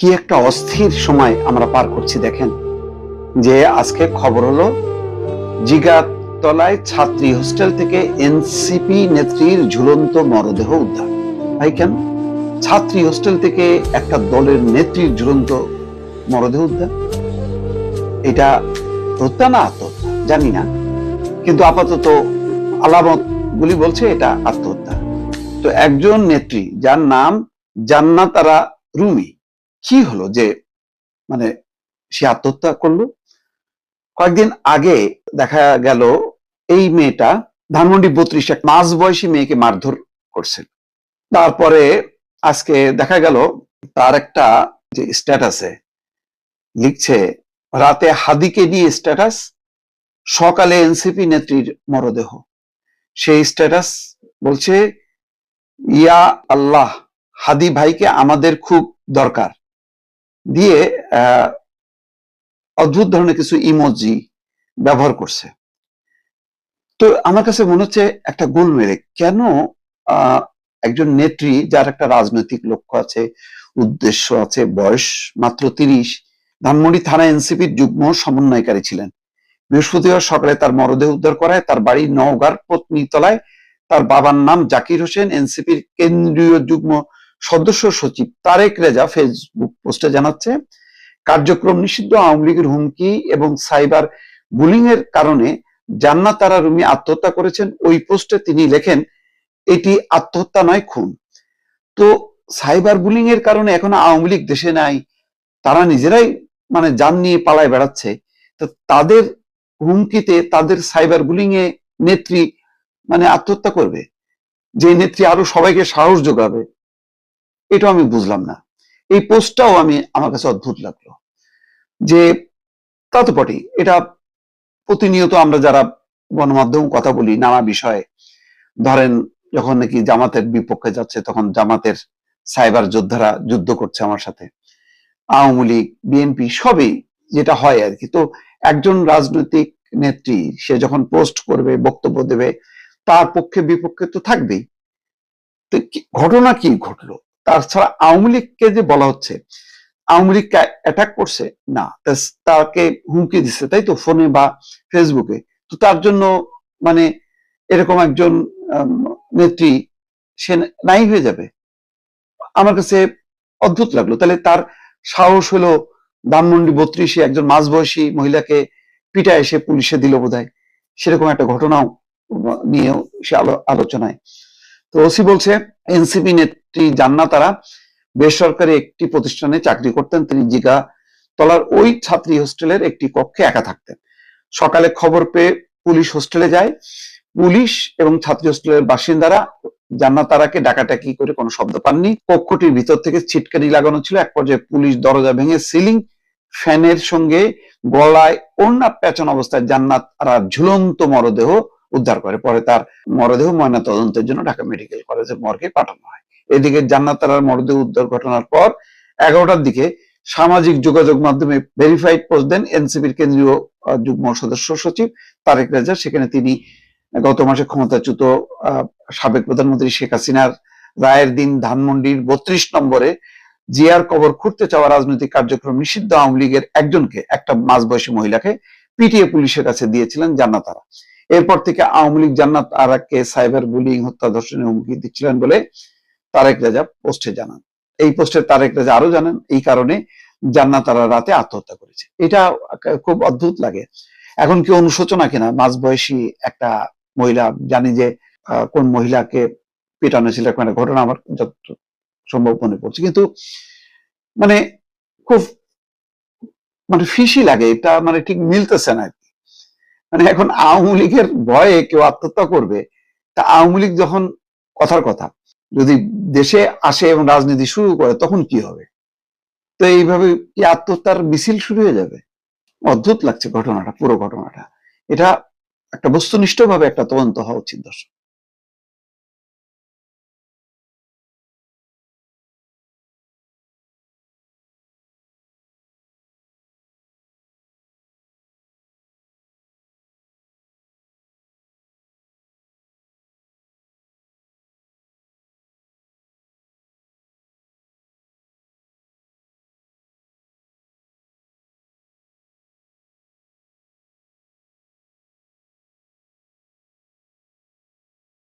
কি একটা অস্থির সময় আমরা পার করছি দেখেন। যে আজকে খবর হলো, জিগাতলায় ছাত্রী হোস্টেল থেকে এনসিপি নেত্রীর ঝুলন্ত মরদেহ উদ্ধার। ভাই কেন? ছাত্রী হোস্টেল থেকে একটা দলের নেত্রীর ঝুলন্ত মরদেহ উদ্ধার। এটা হত্যা না আত্মহত্যা? জানি না। কিন্তু আপাতত আলামত গুলি বলছে এটা আত্মহত্যা। তো একজন নেত্রী, যার নাম জান্নাতারা রুমি কি হলো যে মানে সে আত্মহত্যা করল? কয়েকদিন আগে দেখা গেল এই মেয়েটা ধানমন্ডি বত্রিশ এক মাঝ বয়সী মেয়েকে মারধর করছে তারপরে আজকে দেখা গেল তার একটা যে স্ট্যাটাসে লিখছে, রাতে হাদিকে নিয়ে স্ট্যাটাস সকালে এনসিপি নেত্রীর মরদেহ। সেই স্ট্যাটাস বলছে, ইয়া আল্লাহ, হাদি ভাইকে আমাদের খুব দরকার। দিয়ে অদ্ভুত ধরনের কিছু ইমোজি ব্যবহার করছে। তো আমার কাছে মনে হচ্ছে একটা গোল মেরে, কেন একজন নেত্রী যার একটা রাজনৈতিক লক্ষ্য আছে, উদ্দেশ্য আছে, বয়স মাত্র তিরিশ, ধানমন্ডি থানা এনসিপির যুগ্ম সমন্বয়কারী ছিলেন। বৃহস্পতিবার সকালে তার মরদেহ উদ্ধার করায় তার বাড়ি নওগাঁর পত্নীতলায় তার বাবার নাম জাকির হোসেন, এনসিপির কেন্দ্রীয় যুগ্ম সদস্য সচিব তারেক রেজা ফেসবুক পোস্টে জানাচ্ছে, কার্যক্রম নিষিদ্ধ, আওয়ামী লীগের হুমকি এবং সাইবার বুলিং এর কারণে জান্নাত তারা রুমি আত্মহত্যা করেছেন, ওই পোস্টে তিনি লেখেন, এটি আত্মহত্যা নয়, খুন। তো সাইবার বুলিং এর কারণে এখন আওয়ামী লীগ দেশে নাই, তারা নিজেরাই মানে যান নিয়ে পালায় বেড়াচ্ছে, তো তাদের হুমকিতে তাদের সাইবার বুলিং এ নেত্রী মানে আত্মহত্যা করবে, যে নেত্রী আরও সবাইকে সাহস যোগাবে। এটা আমি বুঝলাম না। এই পোস্টটাও আমি, আমার কাছে অদ্ভুত লাগল। যে তা তো বটেই, এটা প্রতিনিয়ত আমরা যারা গণমাধ্যম কথা বলি নানা বিষয়ে, ধরেন যখন নাকি জামাতের বিপক্ষে যাচ্ছে, তখন জামাতের সাইবার যোদ্ধারা যুদ্ধ করছে আমার সাথে। আওয়ামী লীগ, বিএনপি সবই যেটা হয় আর কি। তো একজন রাজনৈতিক নেত্রী, সে যখন পোস্ট করবে, বক্তব্য দেবে, তার পক্ষে বিপক্ষে তো থাকবেই ঘটনা কি ঘটলো? তাছাড়া আওয়ামী লীগকে যে বলা হচ্ছে, আওয়ামী লীগ অ্যাটাক করছে? না তাকে হুমকি দিচ্ছে তাই তো? ফোনে বা ফেসবুকে তো তার জন্য মানে এরকম একজন নেত্রী, সে নাই হয়ে যাবে। আমার কাছে অদ্ভুত লাগল। তাহলে তার সাহস হলো ধানমন্ডি বত্রিশে একজন মাঝবয়সী মহিলাকে পিটা এসে পুলিশে দিল বোধহয়। সেরকম একটা ঘটনাও নিয়েও সে আলো- আলোচনায়। তো ওসি বলছে, এনসিপি নেত্রী জান্না তারা বেসরকারি একটি প্রতিষ্ঠানে চাকরি করতেন, তিনি জিগা তলার ওই ছাত্রী হোস্টেলের একটি কক্ষে একা থাকতেন। সকালে খবর পেয়ে পুলিশ হোস্টেলে যায়। পুলিশ এবং ছাত্রী হোস্টেলের বাসিন্দারা জান্নাত তারাকে ডাকাটাকি করে কোনো শব্দ পাননি। কক্ষটির ভিতর থেকে ছিটকানি লাগানো ছিল। এক পর্যায়ে পুলিশ দরজা ভেঙে সিলিং ফ্যানের সঙ্গে গলায় ওড়না পেঁচান অবস্থায় জান্নাত তারা ঝুলন্ত মরদেহ উদ্ধার করে। পরে তার মরদেহ ময়না তদন্তের জন্য ঢাকা মেডিকেল কলেজের মর্গে পাঠানো হয়। এদিকে জান্নাত তারার মরদেহ উদ্ধার ঘটনার পর এগারোটার দিকে সামাজিক যোগাযোগ মাধ্যমে ভেরিফাইড পোস্ট দেন এনসিপির কেন্দ্রীয় যুগ্ম সদস্য সচিব তারেক রাজা। সেখানে তিনি গত মাসে ক্ষমতাচ্যুত সাবেক প্রধানমন্ত্রী শেখ হাসিনার রায়ের দিন ধানমন্ডির বত্রিশ নম্বরে জিয়ার কবর খুঁড়তে চাওয়া রাজনৈতিক কার্যক্রম নিষিদ্ধ আওয়ামী লীগের একজনকে, একটা মাঝবয়সী মহিলাকে পিটিয়ে পুলিশের কাছে দিয়েছিলেন জান্নাত আরা এরপর থেকে আওয়ামী লীগ, জান্নাত আরাকে সাইবার বুলিং হত্যা, ধর্ষণের হুমকি দিচ্ছিলেন বলে তারেক রাজা পোস্টে জানান। এই পোস্টে তারেক রাজা আরও জানান, এই কারণে জান্নাত আরা রাতে আত্মহত্যা করেছে। এটা খুব অদ্ভুত লাগে। এখন কি অনুশোচনা কিনা? মাঝ বয়সী একটা মহিলা, জানি যে কোন মহিলাকে পেটানো ছিল একটা ঘটনা আমার যত সম্ভব মনে পড়ছে। কিন্তু মানে খুব মানে ফিসি লাগে, এটা মানে ঠিক মিলতেছে না। মানে এখন আওয়ামী লীগের ভয়ে কেউ আত্মহত্যা করবে, তা আওয়ামী লীগ যখন কথার কথা, যদি দেশে আসে এবং রাজনীতি শুরু করে, তখন কি হবে? তো এইভাবে কি আত্মহত্যার মিছিল শুরু হয়ে যাবে? অদ্ভুত লাগছে ঘটনাটা, পুরো ঘটনাটা। এটা একটা বস্তুনিষ্ঠ ভাবে একটা তদন্ত হওয়া উচিত, দর্শক।